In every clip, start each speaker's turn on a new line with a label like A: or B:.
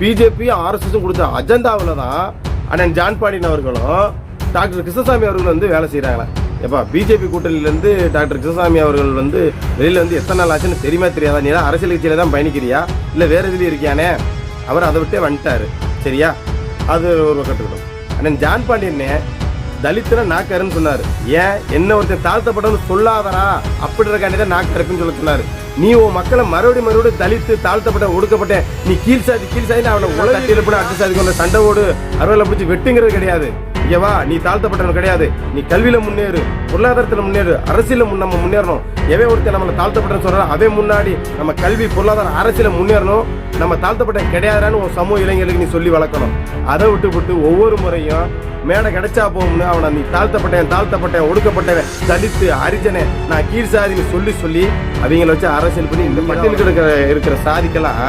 A: பிஜேபியும் ஆர்எஸ்எஸும் கொடுத்த அஜெண்டாவில் தான் அண்ணன் ஜான் பாண்டியன் அவர்களும் டாக்டர் கிருஷ்ணசாமி அவர்கள் வந்து வேலை செய்கிறாங்களே எப்பா பிஜேபி கூட்டணியிலேருந்து டாக்டர் கிருஷ்ணசாமி அவர்கள் வந்து வெளியில் வந்து எத்தனை நாள் ஆச்சுன்னு தெரியுமா தெரியாதா? நீ தான் அரசியல் கட்சியில் தான் பயணிக்கிறியா? இல்லை வேறு எதுலேயும் இருக்கியானே? அவர் அதை விட்டே வந்துட்டாரு. சரியா? அது ஒரு கட்டுக்கணும் அண்ணன் ஜான் பாண்டியனே தலித்தன நாக்கருன்னு சொன்னார். ஏன்? என்ன ஒருத்தன் தாழ்த்தப்பட்டவன்னு சொல்லாதரா அப்படின்றக்காண்டி தான் நாக்கருக்குன்னு சொல்ல சொன்னார். நீ உன் மக்களை மறுபடியும் மறுபடியும் தலித்து தாழ்த்தப்பட்ட ஒடுக்கப்பட்ட நீ கீழ் சாதி கீழ் சாதி அவனை உலகத்தில் கூட அடுத்த சாதிக்கு உள்ள சண்டை ஓடு அறுவலை பிடிச்சி வெட்டுங்கிறது கிடையாது. ஓகேவா நீ தாழ்த்தப்பட்டவன் கிடையாது. நீ கல்வியில முன்னேறு பொருளாதாரத்தில் முன்னேறு அரசியல முன் நம்ம முன்னேறணும். எவன் ஒருத்தர் நம்மளை தாழ்த்தப்பட்டன்னு சொல்றான் அதே முன்னாடி நம்ம கல்வி பொருளாதார அரசியல முன்னேறணும். நம்ம தாழ்த்தப்பட்ட கிடையாதான்னு உன் சமூக இளைஞர்களுக்கு நீ சொல்லி வளர்க்கணும். அதை விட்டு விட்டு ஒவ்வொரு முறையும் மேடை கிடைச்சா போகும்னு அவனை நீ தாழ்த்தப்பட்டேன் தாழ்த்தப்பட்டேன் ஒடுக்கப்பட்டவன் தலித்து அரிஜனை நான் கீழ் சாதின்னு சொல்லி சொல்லி அவங்கள வச்சு அரசியல் பண்ணி இந்த பட்டியலுக்கு இருக்கிற இருக்கிற சாதிக்கெல்லாம்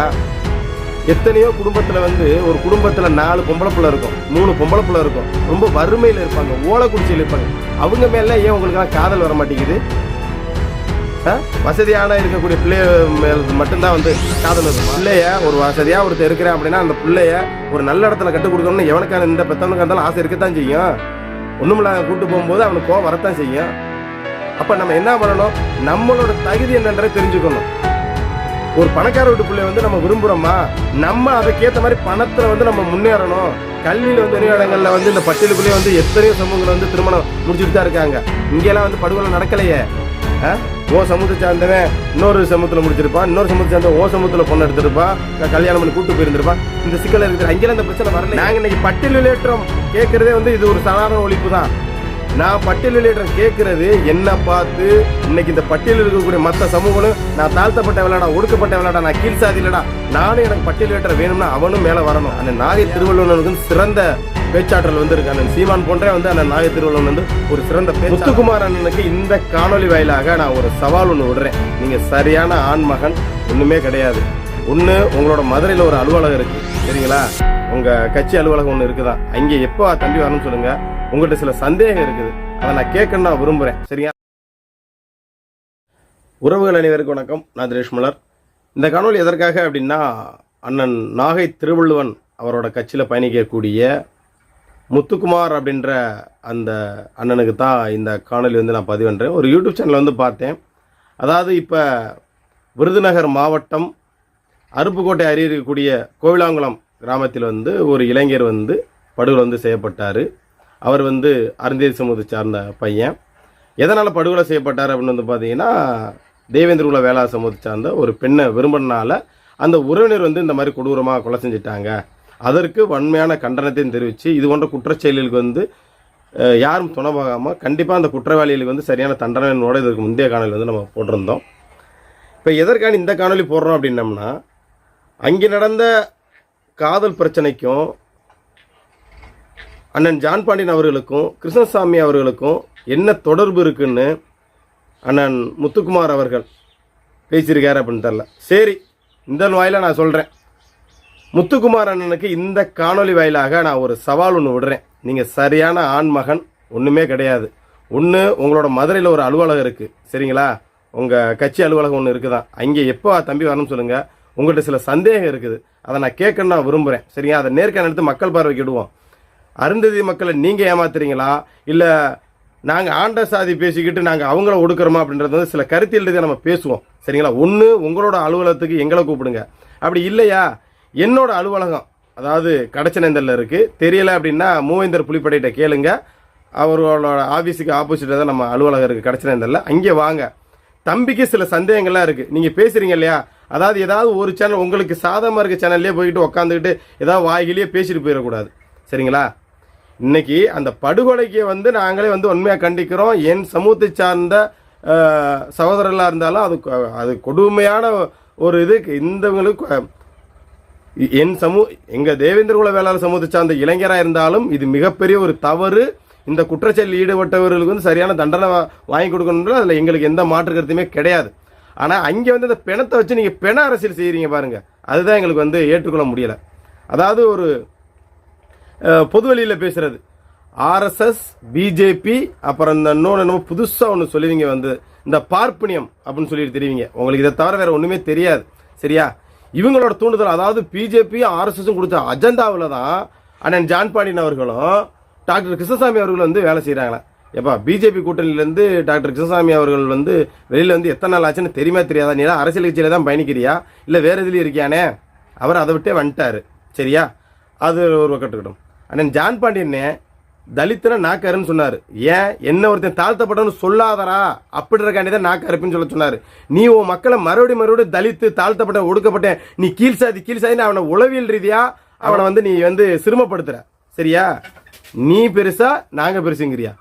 A: எத்தனையோ குடும்பத்தில் வந்து ஒரு குடும்பத்தில் நாலு பொம்பளை பிள்ளை இருக்கும் மூணு பொம்பளை பிள்ளை இருக்கும். ரொம்ப வறுமையில் இருப்பாங்க ஓலைக்குறிச்சியில் இருப்பாங்க. அவங்க மேலே ஏன் உங்களுக்கெல்லாம் காதல் வர மாட்டேங்குது? வசதியான இருக்கக்கூடிய பிள்ளைய மேல் மட்டும்தான் வந்து காதல் இருக்கும் பிள்ளைய ஒரு வசதியாக ஒருத்தர் இருக்கிறேன் அப்படின்னா அந்த பிள்ளைய ஒரு நல்ல இடத்துல கற்றுக் கொடுக்கணும்னு எவனுக்கான இந்த பெத்தவனுக்கு இருந்தாலும் ஆசை இருக்கத்தான் செய்யும். ஒண்ணுமில்லாத கூட்டு போகும்போது அவனுக்கு கோவம் வரத்தான் செய்யும். அப்போ நம்ம என்ன பண்ணணும்? நம்மளோட தகுதி என்னன்றதை தெரிஞ்சுக்கணும். ஒரு பணக்கார வீட்டு பிள்ளை வந்து நம்ம விரும்புறோமா? நம்ம அதுக்கேற்ற மாதிரி பணத்துல வந்து நம்ம முன்னேறணும். கல்வியில வந்து நிறைய இடங்கள்ல வந்து இந்த பட்டியலுக்குள்ளேயே வந்து எத்தனையோ சமூகங்கள் வந்து திருமணம் முடிச்சுட்டு தான் இருக்காங்க. இங்கெல்லாம் வந்து படுகொலை நடக்கலையே. ஓ சமூகத்தை சார்ந்தவன் இன்னொரு சமூகத்தில் முடிச்சிருப்பான். இன்னொரு சமூகத்தை சார்ந்த ஓ சமூகத்தில் பொண்ணு எடுத்திருப்பான் கல்யாணம் பண்ணி கூட்டு போயிருந்திருப்பான் இந்த சிக்கல் இருக்கிற அங்கெல்லாம் இந்த பிரச்சனை வரல நாங்கள் இன்னைக்கு பட்டியல் வெளியேற்றம் கேட்கறதே வந்து இது ஒரு சாதாரண ஒழிப்பு தான். நான் பட்டியல் வெளியேற்றம் கேட்கறது என்ன பார்த்து இன்னைக்கு இந்த பட்டியலில் இருக்கக்கூடிய மற்ற சமூகங்களும் நான் தாழ்த்தப்பட்ட விளையாடா ஒடுக்கப்பட்ட விளையாடா நான் கீழ் சாதியிலடா நானும் எனக்கு பட்டியல் வெளியேற்றம் வேணும்னா அவனும் மேலே வரணும். அந்த நாகை திருவள்ளுவனுக்கு சிறந்த பேச்சாற்றல் வந்து இருக்கு அண்ணன் சீமான் போன்றே வந்து அந்த நாகை திருவள்ளுவன் வந்து ஒரு சிறந்த முத்துக்குமார் அண்ணனுக்கு இந்த காணொளி வாயிலாக நான் ஒரு சவால் ஒன்று விடுறேன். நீங்கள் சரியான ஆண் மகன் கிடையாது. ஒன்று உங்களோட மதுரையில் ஒரு அலுவலகம் இருக்குது சரிங்களா? உங்கள் கட்சி அலுவலகம் ஒன்று இருக்குதா அங்கே எப்போ தம்பி வரணும்னு சொல்லுங்கள் உங்கள்கிட்ட சில சந்தேகம் இருக்குது. அதை நான் கேட்கணும் நான் சரியா? உறவுகள் அனைவருக்கும் வணக்கம். நான் தினேஷ் மலர். இந்த காணொலி எதற்காக அப்படின்னா அண்ணன் நாகை திருவள்ளுவன் அவரோட கட்சியில் பயணிக்கக்கூடிய முத்துக்குமார் அப்படின்ற அந்த அண்ணனுக்கு தான் இந்த காணொலி வந்து நான் பதிவன்றேன். ஒரு யூடியூப் சேனல் வந்து பார்த்தேன். அதாவது இப்போ விருதுநகர் மாவட்டம் அருப்புக்கோட்டை அருகே இருக்கக்கூடிய கோவிலாங்குளம் கிராமத்தில் வந்து ஒரு இளைஞர் வந்து படுகொலை வந்து செய்யப்பட்டார். அவர் வந்து அருந்தேரி சமூகத்தை சார்ந்த பையன். எதனால் படுகொலை செய்யப்பட்டார் அப்படின்னு வந்து பார்த்தீங்கன்னா தேவேந்திர குல வேளா சமூகத்தை சார்ந்த ஒரு பெண்ணை விரும்பினால அந்த உறவினர் வந்து இந்த மாதிரி கொடூரமாக கொலை செஞ்சுட்டாங்க. அதற்கு வன்மையான கண்டனத்தையும் தெரிவித்து இது போன்ற குற்றச்செயல்களுக்கு வந்து யாரும் துணை போகாமல் கண்டிப்பாக அந்த குற்றவாளிகளுக்கு வந்து சரியான தண்டனையோடு இதற்கு முந்தைய காணொலி வந்து நம்ம போட்டிருந்தோம். இப்போ எதற்கான இந்த காணொலி போடுறோம் அப்படின்னம்னா அங்கே நடந்த காதல் பிரச்சனைக்கும் அண்ணன் ஜான் பாண்டியன் அவர்களுக்கும் கிருஷ்ணசாமி அவர்களுக்கும் என்ன தொடர்பு இருக்குன்னு அண்ணன் முத்துக்குமார் அவர்கள் பேசியிருக்காரு அப்படின்னு தெரில சரி இந்த வாயில நான் சொல்கிறேன் முத்துக்குமார் அண்ணனுக்கு இந்த காணொளி வாயிலாக நான் ஒரு சவால் ஒன்று விடுறேன். நீங்கள் சரியான ஆண் மகன் ஒன்றுமே கிடையாது. ஒன்று உங்களோட மதுரையில் ஒரு அலுவலகம் இருக்குது சரிங்களா? உங்கள் கட்சி அலுவலகம் ஒன்று இருக்குதான். அங்கே எப்போ தம்பி வரணும்னு சொல்லுங்கள் உங்கள்கிட்ட சில சந்தேகம் இருக்குது. அதை நான் கேட்கணும்னு நான் விரும்புகிறேன் சரிங்க அதை நேர்காணல் எடுத்து மக்கள் பார்வைக்கு விடுவோம் அருந்ததி மக்களை நீங்கள் ஏமாத்துறீங்களா? இல்லை நாங்கள் ஆண்ட சாதி பேசிக்கிட்டு நாங்கள் அவங்கள ஒடுக்கிறோமா அப்படின்றது வந்து சில கருத்தியல் ரீதியாக நம்ம பேசுவோம். சரிங்களா? ஒன்று உங்களோட அலுவலகத்துக்கு எங்களை கூப்பிடுங்க. அப்படி இல்லையா? என்னோட அலுவலகம் அதாவது கடச்சனந்தல்ல இருக்குது தெரியல அப்படின்னா மூவேந்தர் புலிப்படையிட்ட கேளுங்க. அவரோட ஆஃபீஸுக்கு ஆப்போசிட்டில் தான் நம்ம அலுவலகம் இருக்குது கடச்சனந்தல்ல அங்கே வாங்க. தம்பிக்கு சில சந்தேகங்கள்லாம் இருக்குது நீங்கள் பேசுகிறீங்க இல்லையா? அதாவது ஏதாவது ஒரு சேனல் உங்களுக்கு சாதகமாக இருக்க சேனல்லே போய்கிட்டு உட்காந்துக்கிட்டு ஏதாவது வாயிலேயே பேசிட்டு போயிடக்கூடாது. சரிங்களா? இன்னைக்கு அந்த படுகொலைக்கு வந்து நாங்களே வந்து உண்மையாக கண்டிக்கிறோம். என் சமூகத்தை சார்ந்த சகோதரர்களாக இருந்தாலும் அது அது கொடுமையான ஒரு இது. இந்தவங்களுக்கு என் சமூக எங்கள் தேவேந்திர குல வேளாளர் சமூகத்தை சார்ந்த இளைஞராக இருந்தாலும் இது மிகப்பெரிய ஒரு தவறு. இந்த குற்றச்செயலில் ஈடுபட்டவர்களுக்கு வந்து சரியான தண்டனை வாங்கி கொடுக்கணுன்ற அதில் எங்களுக்கு எந்த மாற்று கருத்துமே கிடையாது. ஆனால் அங்கே வந்து இந்த பிணத்தை வச்சு நீங்கள் பிண அரசியல் செய்கிறீங்க பாருங்கள் அதுதான் எங்களுக்கு வந்து ஏற்றுக்கொள்ள முடியலை. அதாவது ஒரு பொதுவெளியில் பொது பேசுறது. ஆர்எஸ்எஸ் பிஜேபி அப்புறம் இந்த இன்னொன்று என்னமோ புதுசாக ஒன்று சொல்லுவீங்க வந்து இந்த பார்ப்பனியம் அப்படின்னு சொல்லிட்டு தெரிவிங்க உங்களுக்கு இதை தவிர வேற ஒன்றுமே தெரியாது. சரியா? இவங்களோட தூண்டுதல் அதாவது பிஜேபி ஆர்எஸ்எஸும் கொடுத்த அஜெண்டாவில் தான் அண்ணன் ஜான் பாண்டியன் அவர்களும் டாக்டர் கிருஷ்ணசாமி அவர்கள் வந்து வேலை செய்கிறாங்களே எப்பா பிஜேபி கூட்டணியிலேருந்து டாக்டர் கிருஷ்ணசாமி அவர்கள் வந்து வெளியில் வந்து எத்தனை நாள் ஆச்சுன்னு தெரியுமா தெரியாதா? நீ தான் அரசியல் கட்சியில் தான் பயணிக்கிறியா? இல்லை வேறு எதுலேயும் இருக்கியானே? அவர் அதை விட்டே வந்துட்டாரு. சரியா? அது ஒரு பக்கத்துக்கிட்டும் அண்ணன் ஜான் பாண்டியனே தலித்தனை நாக்காருன்னு சொன்னார். ஏன்? என்ன ஒருத்தன் தாழ்த்தப்பட்டவன்னு சொல்லாதரா அப்படின்றக்காண்டி தான் நாக்காருப்புன்னு சொல்ல சொன்னார். நீ உன் மக்களை மறுபடியும் மறுபடியும் தலித்து தாழ்த்தப்பட்ட ஒடுக்கப்பட்ட நீ கீழ் சாதி கீழ் சாதின்னு அவனை உளவியல் ரீதியா அவனை வந்து நீ வந்து சிரமப்படுத்துகிற சரியா? நீ பெருசா நாங்கள் பெருசுங்கிறியா?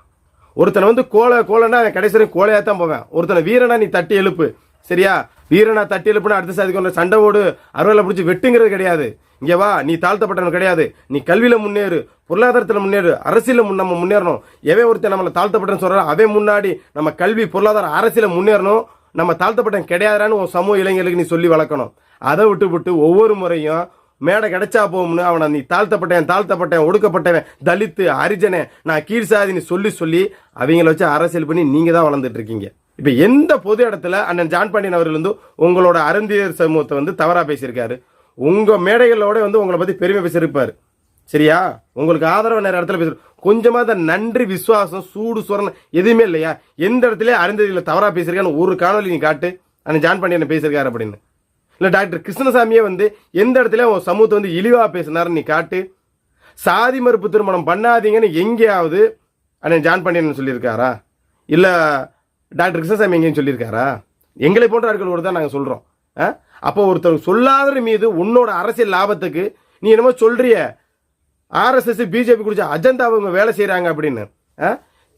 A: ஒருத்தனை வந்து கோலை கோலைன்னா அவன் கடைசி கோலையாக தான் போவேன். ஒருத்தனை வீரனா நீ தட்டி எழுப்பு. சரியா? வீரனா தட்டி எழுப்புனா அடுத்த சாதிக்கு ஒன்று சண்டை ஓடு அறுவலை பிடிச்சி வெட்டுங்கிறது கிடையாது. இங்க வா நீ தாழ்த்தப்பட்டவன் கிடையாது. நீ கல்வியில முன்னேறு பொருளாதாரத்தில் முன்னேறு அரசியல முன் நம்ம முன்னேறணும். எவன் ஒருத்தன் நம்மளை தாழ்த்தப்பட்டன்னு சொல்றான் அவன் முன்னாடி நம்ம கல்வி பொருளாதார அரசியல முன்னேறணும். நம்ம தாழ்த்தப்பட்டவன் கிடையாதுன்னு உன் சமூக இளைஞர்களுக்கு நீ சொல்லி வளர்க்கணும். அதை விட்டு விட்டு ஒவ்வொரு முறையும் மேடை கிடைச்சா போகும்னு அவனை நீ தாழ்த்தப்பட்டேன் தாழ்த்தப்பட்டேன் ஒடுக்கப்பட்டவன் தலித்து அரிஜனை நான் கீழ்சாதின்னு சொல்லி சொல்லி அவங்கள வச்சு அரசியல் பண்ணி நீங்கள் தான் வளர்ந்துட்டு இருக்கீங்க. இப்போ எந்த பொது இடத்துல அண்ணன் ஜான் பாண்டியன் அவர்கள் வந்து உங்களோட அருந்தியர் சமூகத்தை வந்து தவறாக பேசியிருக்காரு? உங்கள் மேடைகளோட வந்து உங்களை பற்றி பெருமை பேசியிருப்பார். சரியா? உங்களுக்கு ஆதரவு நேர இடத்துல பேசுற கொஞ்சமாக அந்த நன்றி விசுவாசம் சூடு சுரணம் எதுவுமே இல்லையா? எந்த இடத்துல அருந்ததியில் தவறாக பேசியிருக்கான்னு ஒரு காணொலி நீ காட்டு. அண்ணன் ஜான் பாண்டியன் பேசியிருக்காரு அப்படின்னு. இல்லை டாக்டர் கிருஷ்ணசாமியே வந்து எந்த இடத்துல உன் சமூகத்தை வந்து இழிவாக பேசினாருன்னு நீ காட்டு. சாதி மறுப்பு திருமணம் பண்ணாதீங்கன்னு எங்கேயாவது அண்ணன் ஜான் பாண்டியன் சொல்லியிருக்காரா? இல்லை டாக்டர் கிருஷ்ணசாமி எங்கேயும் சொல்லியிருக்காரா? எங்களை போன்ற ஆட்களோடு தான் நாங்கள் சொல்கிறோம் அப்போ ஒருத்தர் சொல்லாத மீது உன்னோட அரசியல் லாபத்துக்கு நீ என்னமோ சொல்றிய. ஆர்எஸ்எஸ் பிஜேபி குடிச்ச அஜெண்டாவை இவங்க வேலை செய்கிறாங்க அப்படின்னு. ஆ?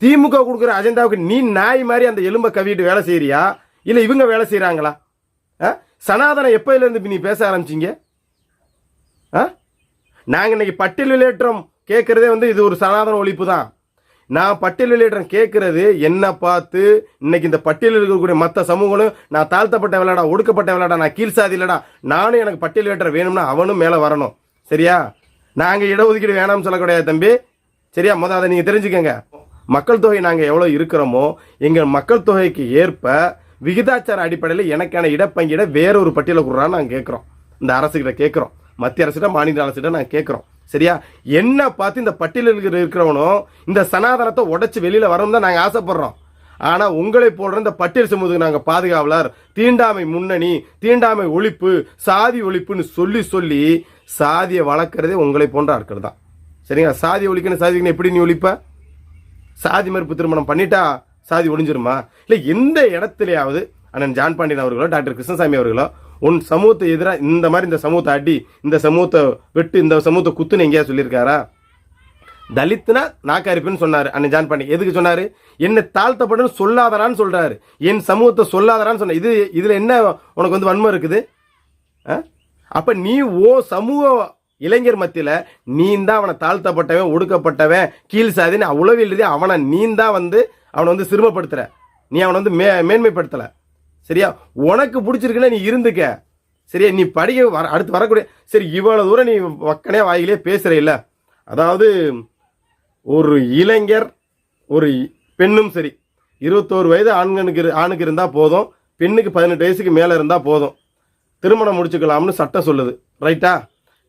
A: திமுக கொடுக்குற அஜெண்டாவுக்கு நீ நாய் மாதிரி அந்த எலும்பை கவிட்டு வேலை செய்கிறியா இல்லை இவங்க வேலை செய்கிறாங்களா சனாதனம் எப்போலேருந்து நீ பேச ஆரம்பிச்சீங்க? ஆ? நாங்கள் இன்னைக்கு பட்டியல் விளையாட்டுறோம் கேட்குறதே வந்து இது ஒரு சனாதன ஒழிப்பு தான். நான் பட்டியல் கேட்கறது கேட்குறது என்ன பார்த்து இன்னைக்கு இந்த பட்டியலில் இருக்கக்கூடிய மற்ற சமூகங்களும் நான் தாழ்த்தப்பட்ட விளையாடா ஒடுக்கப்பட்ட விளையாடா நான் கீழ்சாதி இல்லடா நானும் எனக்கு பட்டியல் வேணும்னா அவனும் மேலே வரணும். சரியா? நாங்கள் இடஒதுக்கீடு வேணாம்னு சொல்லக்கூடாது தம்பி. சரியா? முதல் அதை நீங்கள் தெரிஞ்சுக்கோங்க. மக்கள் தொகை நாங்கள் எவ்வளோ இருக்கிறோமோ எங்கள் மக்கள் தொகைக்கு ஏற்ப விகிதாச்சார அடிப்படையில் எனக்கான இடப்பங்கிட வேற ஒரு பட்டியலை கொடுறான்னு நாங்கள் கேட்குறோம் இந்த அரசுகிட்ட கேட்குறோம் மத்திய அரசிட மாநில அரசிட நாங்கள் கேட்குறோம் சரியா? என்ன பார்த்து இந்த பட்டியலில் இருக்கிறவனும் இந்த சனாதனத்தை உடச்சி வெளியில் வரணும் தான் நாங்கள் ஆசைப்படுறோம். ஆனால் உங்களை போடுற இந்த பட்டியல் சமூகத்துக்கு நாங்கள் பாதுகாவலர் தீண்டாமை முன்னணி தீண்டாமை ஒழிப்பு சாதி ஒழிப்புன்னு சொல்லி சொல்லி சாதியை வளர்க்குறதே உங்களை போன்ற ஆட்கள் தான். சரிங்களா சாதி ஒழிக்கணும் சாதி எப்படி நீ ஒழிப்ப? சாதி மறுப்பு திருமணம் பண்ணிட்டா சாதி ஒழிஞ்சிருமா? இல்லை எந்த இடத்துலையாவது அண்ணன் ஜான் பாண்டியன் அவர்களோ டாக்டர் கிருஷ்ணசாமி அவர்களோ உன் சமூகத்தை எதிராக இந்த மாதிரி இந்த சமூகத்தை அடி இந்த சமூகத்தை வெட்டு இந்த சமூகத்தை குத்துன்னு எங்கேயா சொல்லியிருக்காரா? தலித்துனா நாக்கரிப்புன்னு சொன்னார். அண்ணன் ஜான் பண்ணி எதுக்கு சொன்னார்? என்னை தாழ்த்தப்படன்னு சொல்லாதரான்னு சொல்கிறாரு என் சமூகத்தை சொல்லாதரான்னு சொன்ன இது இதில் என்ன உனக்கு வந்து வன்மம் இருக்குது? ஆ? நீ ஓ சமூக இளைஞர் மத்தியில் நீ தான் அவனை தாழ்த்தப்பட்டவன் ஒடுக்கப்பட்டவன் கீழ் சாதின்னு அவ்வளவு எழுதி அவனை நீ தான் வந்து அவனை வந்து சிறுமப்படுத்துகிற நீ அவனை வந்து மே மேன்மைப்படுத்தலை. சரியா? உனக்கு பிடிச்சிருக்குன்னா நீ இருந்துக்க. சரியா? நீ படிக்க வர அடுத்து வரக்கூடிய சரி இவ்வளவு தூரம் நீ வக்கனே வாயிலே பேசுற இல்ல. அதாவது ஒரு இளைஞர் ஒரு பெண்ணும் சரி இருபத்தோரு வயது ஆண்களுக்கு ஆணுக்கு இருந்தால் போதும் பெண்ணுக்கு பதினெட்டு வயசுக்கு மேலே இருந்தால் போதும். திருமணம் முடிச்சுக்கலாம்னு சட்டம் சொல்லுது. ரைட்டா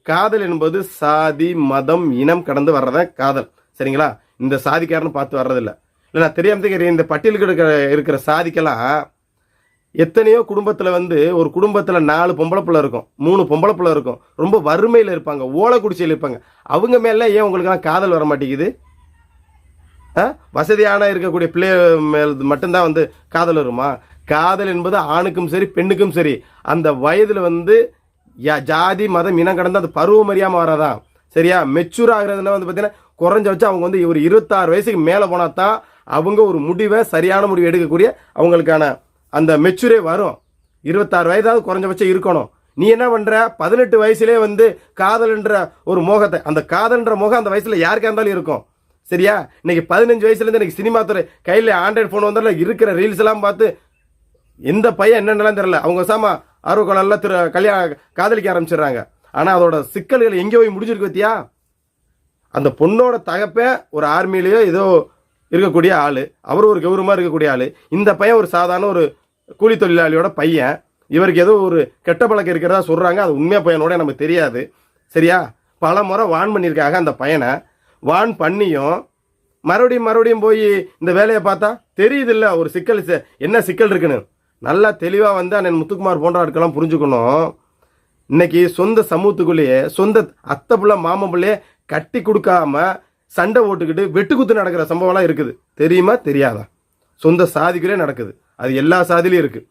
A: காதல் என்பது சாதி மதம் இனம் கடந்து வர்றதா காதல். சரிங்களா? இந்த சாதிக்காரன்னு பார்த்து வர்றதில்ல. இல்லை நான் தெரியாமல் இந்த பட்டியலுக்கு இருக்கிற இருக்கிற சாதிக்கெல்லாம் எத்தனையோ குடும்பத்தில் வந்து ஒரு குடும்பத்தில் நாலு பொம்பளை பிள்ளை இருக்கும் மூணு பொம்பளை பிள்ளை இருக்கும். ரொம்ப வறுமையில் இருப்பாங்க ஓலை இருப்பாங்க. அவங்க மேலே ஏன் உங்களுக்கெல்லாம் காதல் வர மாட்டேங்குது? ஆ? வசதியான இருக்கக்கூடிய பிள்ளை மேல் மட்டும்தான் வந்து காதல் வருமா? காதல் என்பது ஆணுக்கும் சரி பெண்ணுக்கும் சரி. அந்த வயதில் வந்து யா- ஜாதி மதம் இனம் கடந்து அது பருவம் அறியாமல் வராதான் சரியா? மெச்சூர் ஆகிறதுனா வந்து பார்த்தீங்கன்னா குறைஞ்ச வச்சு அவங்க வந்து ஒரு இருபத்தாறு வயசுக்கு மேலே போனால் தான் அவங்க ஒரு முடிவை சரியான முடிவு எடுக்கக்கூடிய அவங்களுக்கான அந்த மெச்சூரே வரும். இருபத்தாறு வயதாவது குறைஞ்சபட்சம் இருக்கணும். நீ என்ன பண்ற? பதினெட்டு வயசுலேயே வந்து காதல்ன்ற ஒரு மோகத்தை அந்த காதல்ன்ற மோகம் அந்த வயசுல யாருக்கா இருந்தாலும் இருக்கும். சரியா? இன்னைக்கு பதினஞ்சு வயசுல இருந்து சினிமா துறை கையில ஆண்ட்ராய்டு போன் வந்தால இருக்கிற ரீல்ஸ் எல்லாம் பார்த்து எந்த பையன் என்னென்னலாம் தெரியல. அவங்க சாமா ஆர்வக்கோளம் திரு கல்யாணம் காதலிக்க ஆரம்பிச்சிடுறாங்க. ஆனா அதோட சிக்கல்கள் எங்கே போய் முடிஞ்சிருக்கு பத்தியா? அந்த பொண்ணோட தகப்பே ஒரு ஆர்மியிலேயோ ஏதோ இருக்கக்கூடிய ஆளு. அவர் ஒரு கௌரவமா இருக்கக்கூடிய ஆளு. இந்த பையன் ஒரு சாதாரண ஒரு கூலி தொழிலாளியோட பையன் இவருக்கு ஏதோ ஒரு கெட்ட பழக்கம் இருக்கிறதா சொல்கிறாங்க அது உண்மையாக பையனோட நமக்கு தெரியாது. சரியா? பல முறை வான் பண்ணியிருக்காங்க அந்த பையனை. வான் பண்ணியும் மறுபடியும் மறுபடியும் போய் இந்த வேலையை பார்த்தா தெரியுதில்ல. ஒரு சிக்கல் என்ன சிக்கல் இருக்குன்னு. நல்லா தெளிவாக வந்து அண்ணன் முத்துக்குமார் போன்ற ஆட்கள்லாம் புரிஞ்சுக்கணும். இன்னைக்கு சொந்த சமூகத்துக்குள்ளேயே சொந்த அத்தை பிள்ளை மாமன் பிள்ளையே கட்டி கொடுக்காம சண்டை ஓட்டுக்கிட்டு வெட்டுக்குத்து நடக்கிற சம்பவம்லாம் இருக்குது. தெரியுமா? தெரியாதா? சொந்த சாதிக்குள்ளே நடக்குது. அது எல்லா சாதியிலையும் இருக்குது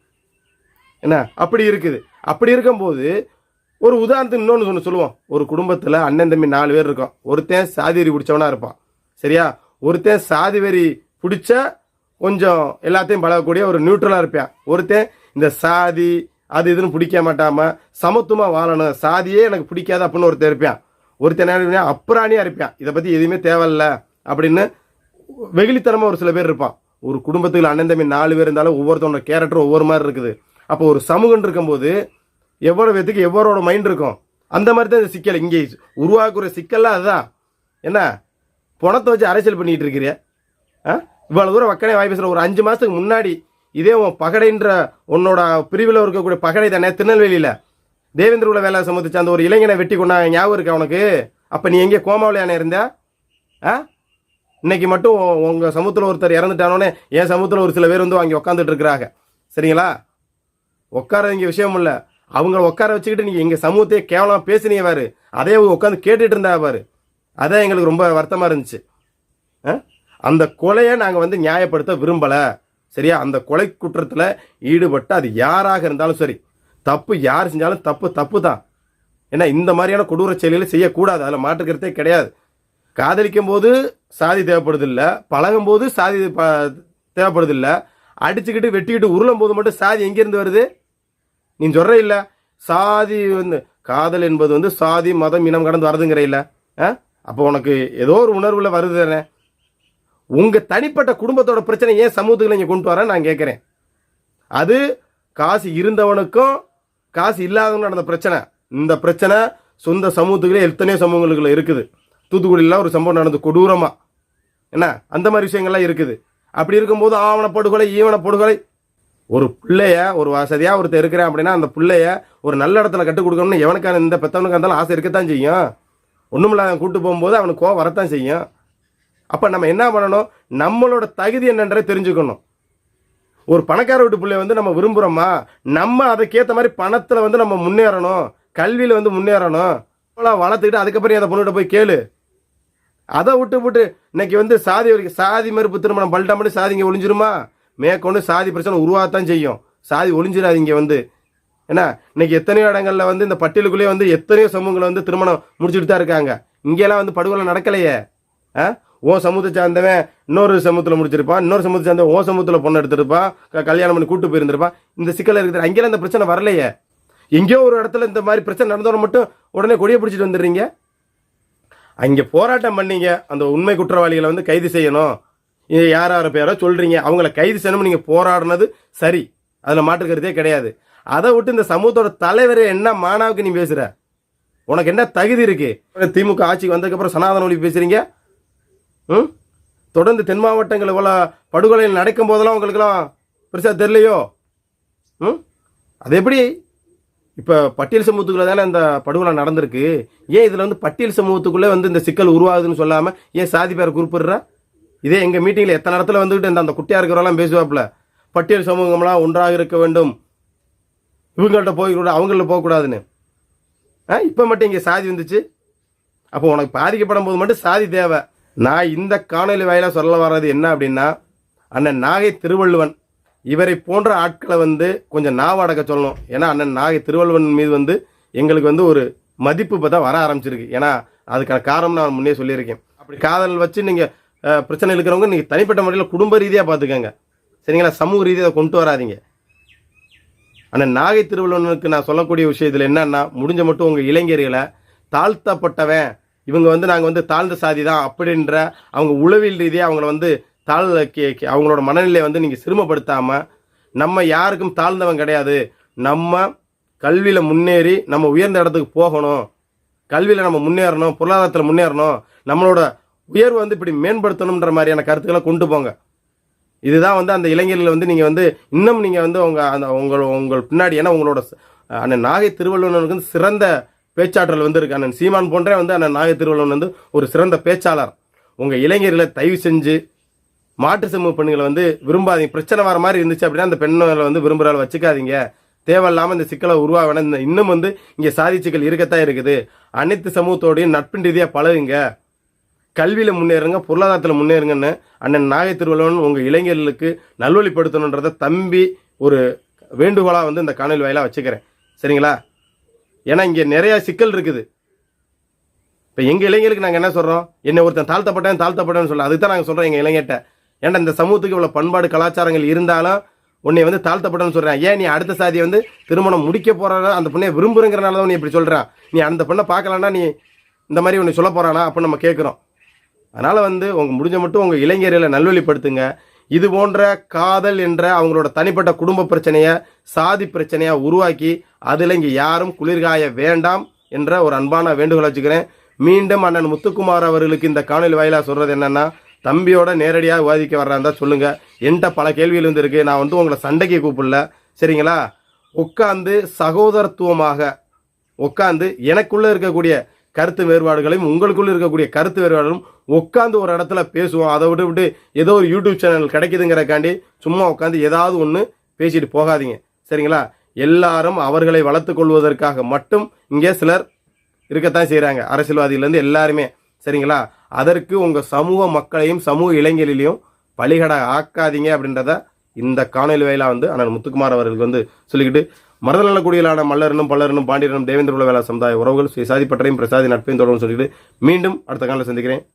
A: என்ன? அப்படி இருக்குது. அப்படி இருக்கும்போது ஒரு உதாரணத்துக்கு இன்னொன்று ஒன்று சொல்லுவோம். ஒரு குடும்பத்தில் அண்ணன் தம்பி நாலு பேர் இருக்கோம். ஒருத்தன் சாதி வெறி பிடிச்சவனா இருப்பான். சரியா? ஒருத்தன் சாதி வெறி பிடிச்ச கொஞ்சம் எல்லாத்தையும் பழகக்கூடிய ஒரு நியூட்ரலாக இருப்பான். ஒருத்தன் இந்த சாதி அது இதுன்னு பிடிக்க மாட்டாம சமத்துவமாக வாழணும். சாதியே எனக்கு பிடிக்காது அப்படின்னு ஒருத்தன் இருப்பேன். ஒருத்தன் என்ன அப்புறாணியாக இருப்பேன். இதை பற்றி எதுவுமே தேவையில்ல அப்படின்னு வெகுளித்தனமாக ஒரு சில பேர் இருப்பான். ஒரு குடும்பத்துக்கு அண்ணன் தம்பி நாலு பேர் இருந்தாலும் ஒவ்வொருத்தவனோட கேரக்டர் ஒவ்வொரு மாதிரி இருக்குது. அப்போ ஒரு சமூகம் இருக்கும்போது எவ்வளோ பேத்துக்கு எவ்வளோட மைண்ட் இருக்கும்? அந்த மாதிரி தான் இந்த சிக்கல். இங்கே உருவாக்குற சிக்கல்லாம் அதுதான். என்ன? பணத்தை வச்சு அரசியல் பண்ணிட்டு இருக்கிறிய. ஆ? இவ்வளோ தூரம் வக்கனே வாய் பேசுகிற ஒரு அஞ்சு மாதத்துக்கு முன்னாடி இதே உன் பகடைன்ற உன்னோட பிரிவில் இருக்கக்கூடிய பகடை தானே திருநெல்வேலியில். தேவேந்திர வேலை சமூகத்தை அந்த ஒரு இளைஞனை வெட்டி கொண்டாங்க. ஞாபகம் இருக்கா உனக்கு? அப்போ நீ எங்கே கோமாவிலையான இருந்த? ஆ? இன்னைக்கு மட்டும் உங்கள் சமூகத்தில் ஒருத்தர் இறந்துட்டானோன்னே என் சமூகத்தில் ஒரு சில பேர் வந்து வாங்கி உட்காந்துட்டு இருக்கிறாங்க. சரிங்களா? உட்கார இங்கே விஷயம் இல்லை. அவங்கள உட்கார வச்சுக்கிட்டு நீங்கள் எங்கள் சமூகத்தையே கேவலமாக பேசினீங்க பாரு. அதே அவங்க உட்காந்து கேட்டுட்டு இருந்தா பாரு. அதான் எங்களுக்கு ரொம்ப வருத்தமாக இருந்துச்சு. ஆ? அந்த கொலையை நாங்கள் வந்து நியாயப்படுத்த விரும்பலை. சரியா? அந்த கொலை குற்றத்தில் ஈடுபட்டு அது யாராக இருந்தாலும் சரி தப்பு யார் செஞ்சாலும் தப்பு தப்பு தான் ஏன்னா இந்த மாதிரியான கொடூர செயல்களை செய்யக்கூடாது. அதில் மாற்றுக்கிறதே கிடையாது. காதலிக்கும் போது சாதி தேவைப்படுதில்லை பழகும் போது சாதி ப தேவைப்படுதில்ல அடிச்சுக்கிட்டு வெட்டிக்கிட்டு உருளும் போது மட்டும் சாதி எங்கேருந்து வருது? நீ சொல்ற இல்லை. சாதி வந்து காதல் என்பது வந்து சாதி மதம் இனம் கடந்து வருதுங்கிற இல்லை. ஆ? அப்போ உனக்கு ஏதோ ஒரு உணர்வில் வருது தானே. உங்கள் தனிப்பட்ட குடும்பத்தோட பிரச்சனை ஏன் சமூகத்துக்கு இங்கே கொண்டு வரேன் நான் கேட்குறேன். அது காசு இருந்தவனுக்கும் காசு இல்லாதவனுக்கும் நடந்த பிரச்சனை. இந்த பிரச்சனை சொந்த சமூகத்துக்குள்ளே எத்தனையோ சமூகங்களுக்குள்ள இருக்குது. தூத்துக்குடியிலாம் ஒரு சம்பவம் நடந்து கொடூரமாக என்ன? அந்த மாதிரி விஷயங்கள்லாம் இருக்குது. அப்படி இருக்கும்போது ஆவண படுகொலை ஈவன படுகொலை. ஒரு பிள்ளைய ஒரு வசதியாக ஒருத்தர் இருக்கிறேன் அப்படின்னா அந்த பிள்ளைய ஒரு நல்ல இடத்துல கற்றுக் கொடுக்கணும்னு எவனுக்கான இந்த பெற்றவனுக்கு இருந்தாலும் ஆசை இருக்கத்தான் செய்யும். ஒன்றுமில்லாத கூப்பிட்டு போகும்போது அவனுக்கு கோவம் வரத்தான் செய்யும். அப்போ நம்ம என்ன பண்ணணும்? நம்மளோட தகுதி என்னன்றதை தெரிஞ்சுக்கணும். ஒரு பணக்கார வீட்டு பிள்ளைய வந்து நம்ம விரும்புகிறோமா நம்ம அதுக்கேற்ற மாதிரி பணத்தில் வந்து நம்ம முன்னேறணும். கல்வியில் வந்து முன்னேறணும். வளர்த்துக்கிட்டு அதுக்கப்புறம் அந்த பொண்ணுகிட்ட போய் கேளு. அதை விட்டு விட்டு இன்னைக்கு வந்து சாதி வரைக்கும் சாதி மறுப்பு திருமணம் பல்டா மட்டும் சாதி இங்கே ஒளிஞ்சிருமா? மேற்கொண்டு சாதி பிரச்சனை உருவாகத்தான் செய்யும். சாதி ஒளிஞ்சிடாது இங்கே வந்து. என்ன இன்னைக்கு எத்தனையோ இடங்களில் வந்து இந்த பட்டியலுக்குள்ளேயே வந்து எத்தனையோ சமூகங்களை வந்து திருமணம் முடிச்சுட்டு தான் இருக்காங்க. இங்கெல்லாம் வந்து படுகொலை நடக்கலையே. ஆ? ஓ சமூகத்தை சார்ந்தவன் இன்னொரு சமூகத்தில் முடிச்சிருப்பான். இன்னொரு சமூகத்தை சார்ந்தவன் ஓ சமூகத்தில் பொண்ணு எடுத்திருப்பான். கல்யாணம் பண்ணி கூட்டு போயிருந்திருப்பான். இந்த சிக்கல் இருக்குது அங்கெல்லாம் இந்த பிரச்சனை வரலையே. எங்கேயோ ஒரு இடத்துல இந்த மாதிரி பிரச்சனை நடந்தவன மட்டும் உடனே கொடியை பிடிச்சிட்டு வந்துடுறீங்க. அங்கே போராட்டம் பண்ணீங்க. அந்த உண்மை குற்றவாளிகளை வந்து கைது செய்யணும். இது யார் யார் பேரோ சொல்கிறீங்க அவங்கள கைது செய்யணும் நீங்கள் போராடினது சரி. அதில் மாற்றுக்கிறதே கிடையாது. அதை விட்டு இந்த சமூகத்தோட தலைவரே என்ன மானாவுக்கு நீ பேசுகிற உனக்கு என்ன தகுதி இருக்குது திமுக ஆட்சிக்கு வந்ததுக்கப்புறம் சனாதன ஒளி பேசுகிறீங்க ம்? தொடர்ந்து தென் மாவட்டங்கள் இவ்வளோ படுகொலைகள் நடக்கும் போதெல்லாம் உங்களுக்குலாம் பெருசாக தெரியலையோ? ம்? அது எப்படி இப்போ பட்டியல் சமூகத்துக்குள்ள தானே இந்த படுகொலை நடந்திருக்கு? ஏன் இதில் வந்து பட்டியல் சமூகத்துக்குள்ளே வந்து இந்த சிக்கல் உருவாகுதுன்னு சொல்லாமல் ஏன் சாதி பேரை குறிப்பிடுறா? இதே எங்கள் மீட்டிங்கில் எத்தனை இடத்துல வந்துக்கிட்டு இந்த அந்த குட்டியாக இருக்கிறவெல்லாம் பேசுவாப்புல? பட்டியல் சமூகம்லாம் ஒன்றாக இருக்க வேண்டும். இவங்கள்ட்ட போய்க்கூட அவங்கள்ட்ட போகக்கூடாதுன்னு ஆ இப்போ மட்டும் இங்கே சாதி வந்துச்சு. அப்போ உனக்கு பாதிக்கப்படும் போது மட்டும் சாதி தேவை. நான் இந்த காணொலி வாயிலாக சொல்ல வர்றது என்ன அப்படின்னா அண்ணன் நாகை திருவள்ளுவன் இவரை போன்ற ஆட்களை வந்து கொஞ்சம் நாவடக்க சொல்லணும். ஏன்னா அண்ணன் நாகை திருவள்ளுவன் மீது வந்து எங்களுக்கு வந்து ஒரு மதிப்பு இப்போ தான் வர ஆரம்பிச்சிருக்கு. ஏன்னா அதுக்கான காரணம் நான் முன்னே சொல்லியிருக்கேன். அப்படி. காதல் வச்சு நீங்கள் பிரச்சனை இருக்கிறவங்க நீங்கள் தனிப்பட்ட முறையில் குடும்ப ரீதியாக பார்த்துக்கங்க சரிங்களா? சமூக ரீதியாக கொண்டு வராதீங்க. ஆனால் நாகை திருவள்ளுவனுக்கு நான் சொல்லக்கூடிய விஷயத்தில் என்னன்னா முடிஞ்ச மட்டும் உங்கள் இளைஞர்களை தாழ்த்தப்பட்டவன் இவங்க வந்து நாங்கள் வந்து தாழ்ந்த சாதி தான் அப்படின்ற அவங்க உளவியல் ரீதியாக அவங்கள வந்து தாழ் கே- அவங்களோட மனநிலையை வந்து நீங்கள் சிரமப்படுத்தாமல் நம்ம யாருக்கும் தாழ்ந்தவன் கிடையாது. நம்ம கல்வியில் முன்னேறி நம்ம உயர்ந்த இடத்துக்கு போகணும். கல்வியில் நம்ம முன்னேறணும் பொருளாதாரத்தில் முன்னேறணும். நம்மளோட உயர்வு வந்து இப்படி மேம்படுத்தணுன்ற மாதிரியான கருத்துக்களை கொண்டு போங்க. இதுதான் வந்து அந்த இளைஞர்கள் வந்து நீங்கள் வந்து இன்னும் நீங்கள் வந்து உங்கள் அந்த உங்கள் உங்கள் பின்னாடி ஏன்னா உங்களோட அந்த அண்ணன் நாகை திருவள்ளுவனுக்கு வந்து சிறந்த பேச்சாற்றல் வந்து இருக்கு. அண்ணன் சீமான் போன்றே வந்து அண்ணன் நாகை திருவள்ளுவன் வந்து ஒரு சிறந்த பேச்சாளர். உங்கள் இளைஞர்களை தயவு செஞ்சு மாற்று சமூக பெண்களை வந்து விரும்பாதீங்க. பிரச்சனை வர மாதிரி இருந்துச்சு அப்படின்னா அந்த பெண்களை வந்து விரும்புகிறாள் வச்சுக்காதீங்க. தேவையில்லாமல் இந்த சிக்கலை உருவாக இந்த இன்னும் வந்து இங்கே சாதி சிக்கல் இருக்கத்தான் இருக்குது. அனைத்து சமூகத்தோடையும் நட்பின் ரீதியாக பழகுங்க. கல்வியில் முன்னேறுங்க பொருளாதாரத்தில் முன்னேறுங்கன்னு அண்ணன் நாகை திருவள்ளுவன் உங்கள் இளைஞர்களுக்கு நல்வழிப்படுத்தணுன்றதை தம்பி ஒரு வேண்டுகோளாக வந்து இந்த காணொலி வாயிலாக வச்சுக்கிறேன். சரிங்களா? ஏன்னா இங்கே நிறையா சிக்கல் இருக்குது. இப்போ எங்கள் இளைஞர்களுக்கு நாங்கள் என்ன சொல்கிறோம் என்னை ஒருத்தன் தாழ்த்தப்பட்டேன் தாழ்த்தப்பட்டேன்னு சொல்ல அதுக்கு தான் நாங்கள் சொல்கிறோம் எங்கள் இளைஞர்கிட்ட. ஏன்டா இந்த சமூகத்துக்கு இவ்வளோ பண்பாடு கலாச்சாரங்கள் இருந்தாலும் உன்னை வந்து தாழ்த்தப்படன்னு சொல்கிறேன் ஏன் நீ அடுத்த சாதியை வந்து திருமணம் முடிக்க போகிற அந்த பொண்ணை விரும்புறங்கிறனால தான் நீ இப்படி சொல்கிறான் நீ அந்த பொண்ணை பார்க்கலான்னா நீ இந்த மாதிரி உன்னை சொல்ல போகிறானா அப்படின்னு நம்ம கேட்குறோம் அதனால் வந்து உங்கள் முடிஞ்ச மட்டும் உங்கள் இளைஞர்களை நல்வழிப்படுத்துங்க. இது போன்ற காதல் என்ற அவங்களோட தனிப்பட்ட குடும்ப பிரச்சனையை சாதி பிரச்சனையை உருவாக்கி அதில் இங்கே யாரும் குளிர்காய வேண்டாம் என்ற ஒரு அன்பான வேண்டுகோளை வச்சுக்கிறேன். மீண்டும் அண்ணன் முத்துக்குமார் அவர்களுக்கு இந்த காணொலி வாயிலாக சொல்கிறது என்னென்னா தம்பியோட நேரடியாக விவாதிக்க வர்றாந்தா சொல்லுங்கள் என்கிட்ட பல கேள்விகள் வந்து இருக்குது நான் வந்து உங்களை சண்டைக்கு கூப்பிடல. சரிங்களா? உட்காந்து சகோதரத்துவமாக உட்காந்து எனக்குள்ளே இருக்கக்கூடிய கருத்து வேறுபாடுகளையும் உங்களுக்குள்ளே இருக்கக்கூடிய கருத்து வேறுபாடுகளும் உட்காந்து ஒரு இடத்துல பேசுவோம். அதை விட்டு விட்டு ஏதோ ஒரு யூடியூப் சேனல் கிடைக்குதுங்கிறக்காண்டி சும்மா உட்காந்து ஏதாவது ஒன்று பேசிட்டு போகாதீங்க. சரிங்களா? எல்லாரும் அவர்களை வளர்த்து கொள்வதற்காக மட்டும் இங்கே சிலர் இருக்கத்தான் செய்கிறாங்க அரசியல்வாதியிலேருந்து எல்லாருமே. சரிங்களா? அதற்கு உங்கள் சமூக மக்களையும் சமூக இளைஞர்களையும் பலிகடை ஆக்காதீங்க அப்படின்றத இந்த காணொலி வாயிலா வந்து அண்ணன் முத்துக்குமார் அவர்களுக்கு வந்து சொல்லிக்கிட்டு மரதநல குடியிலான மல்லரனும் பல்லரனும் பாண்டியனும் தேவேந்திர உலக வேளா சமுதாய உறவுகள் ஸ்ரீ பிரசாதி நட்பையும் தொடர்பு சொல்லிட்டு மீண்டும் அடுத்த காலத்தில் சந்திக்கிறேன்.